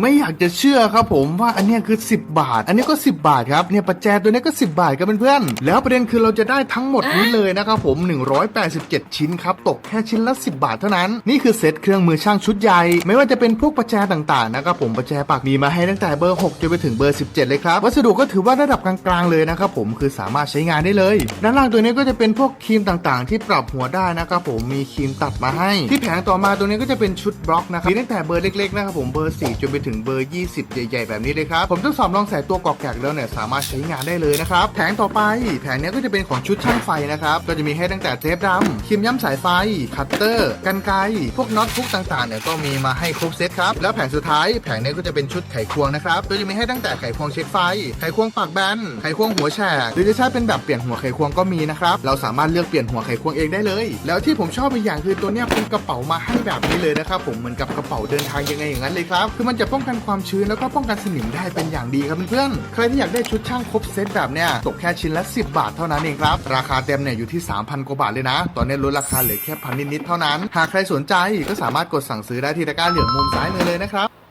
ไม่อยากจะเชื่อครับผมว่าอันเนี้ยคือ 10 บาท อันนี้ก็ 10 บาทครับเนี่ยประแจตัวนี้ก็ 10 บาทครับเพื่อนๆแล้วประเด็นคือเราจะได้ทั้งหมดนี้เลยนะครับผม 187 ชิ้นครับตกแค่ชิ้นละ 10 บาทเท่านั้นนี่คือเซตเครื่องมือช่างชุดใหญ่ ไม่ว่าจะเป็นพวกประแจต่างๆนะครับผมประแจปากมีมาให้ตั้งแต่เบอร์ 6 จนไปถึงเบอร์ 17 เลยครับวัสดุก็ถือว่าระดับกลางๆเลยนะครับผมคือสามารถใช้งานได้เลย ด้านล่างตัวนี้ก็จะเป็นพวกครีมต่างๆ ที่ปรับหัวได้นะครับผมมีครีมตัดมาให้ ที่แผงต่อมาตัวนี้ก็จะเป็นชุดบล็อกนะครับมีตั้งแต่เบอร์เล็กๆนะครับผมเบอร์ 4 จนไปถึงเบอร์ 20 ใหญ่ ๆ แบบนี้เลยครับ ผมทดสอบลองใส่ตัวกอกแกกแล้วเนี่ยสามารถใช้งานได้เลยนะครับ แผงต่อไป แผงนี้ก็จะเป็นของชุดช่างไฟนะครับ ก็จะมีให้ตั้งแต่เทปดำครีมย้ำสายไฟ คัตเตอร์ กันไก พวกน็อตพวกต่างๆเนี่ยก็มีมาให้ครบเซตครับ แล้วแผงสุดท้ายแผงนี้ก็จะเป็นชุดไขควงนะครับ ก็จะมีให้ตั้งแต่ไขควงเช็คไฟ ไขควงปากแบน ไขควงหัวแฉก หรือจะใช้เป็นแบบเปลี่ยนหัวไขควงก็มีนะครับ เราสามารถเลือกเปลี่ยนหัวไขควงเองได้เลย แล้วที่ผมชอบอีกอย่างคือตัวเนี้ยเป็นกระเป๋ามาให้แบบนี้เลยนะครับผมเหมือนกับกระเป๋าเดินทางยังไงอย่างนั้นเลยครับ คือมันจะป้องกันความชื้นแล้วก็ป้องกันสนิมได้เป็นอย่างดีครับเพื่อนๆ ใครที่อยากได้ชุดช่างครบเซตแบบเนี้ยตกแค่ชิ้นละ 10 บาทเท่านั้นเองครับ ราคาเต็มเนี่ยอยู่ที่ 3,000 กว่าบาทเลยนะ ตอนนี้ลดราคาเหลือแค่พันนิดๆเท่านั้น หากใครสนใจก็สามารถกดสั่งซื้อได้ที่ตะกร้าเหลืองมุมซ้ายมือเลยนะครับ